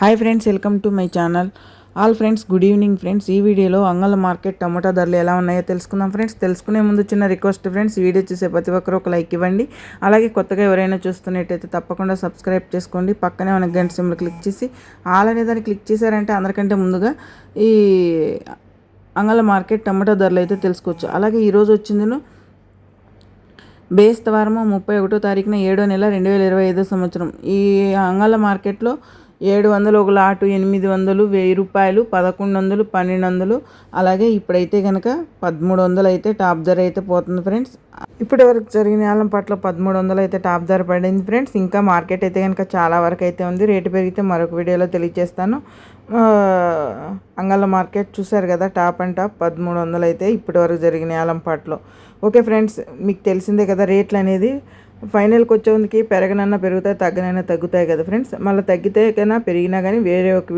Hi friends welcome to my channel all friends good evening friends ఈ వీడియోలో అంగళ market టమాటా ధరలు ఎలా ఉన్నాయో తెలుసుకుందాం ఫ్రెండ్స్ తెలుసుకునే ముందు చిన్న రిక్వెస్ట్ ఫ్రెండ్స్ వీడియో చూసే ప్రతి ఒక్కరు ఒక లైక్ ఇవ్వండి. అలాగే కొత్తగా ఎవరైనా చూస్తున్నట్టయితే తప్పకుండా సబ్స్క్రైబ్ చేసుకోండి. పక్కనే మన గంట సింబల్ క్లిక్ చేసి ఆల్ అనే దాన్ని క్లిక్ చేశారంటే అందరికంటే ముందుగా ఈ అంగళ మార్కెట్ టమాటా ధరలు అయితే తెలుసుకోవచ్చు. అలాగే ఈరోజు వచ్చిందిను బేస్తవారము ముప్పై ఒకటో తారీఖున ఏడో నెల రెండు వేల ఇరవై ఐదో సంవత్సరం. ఈ అంగళ మార్కెట్లో ఏడు వందలు ఒక లాటు ఎనిమిది వందలు వెయ్యి రూపాయలు పదకొండు వందలు పన్నెండు వందలు అలాగే ఇప్పుడైతే కనుక పదమూడు వందలు అయితే టాప్ ధర అయితే పోతుంది ఫ్రెండ్స్. ఇప్పటి వరకు జరిగిన ఆలం పట్ల పదమూడు వందలు అయితే టాప్ ధర పడింది ఫ్రెండ్స్. ఇంకా మార్కెట్ అయితే కనుక చాలా వరకు అయితే ఉంది. రేటు పెరిగితే మరొక వీడియోలో తెలియజేస్తాను. అంగళ మార్కెట్ చూసారు కదా టాప్ అండ్ టాప్ పదమూడు వందలు అయితే ఇప్పటి వరకు జరిగిన ఆలంపాట్లో ఓకే ఫ్రెండ్స్ మీకు తెలిసిందే కదా రేట్లు అనేది. ఫైనల్కి వచ్చేందుకు పెరగనన్నా పెరుగుతాయి తగ్గనైనా తగ్గుతాయి కదా ఫ్రెండ్స్. మళ్ళీ తగ్గితే కన్నా పెరిగినా కానీ వేరే ఒక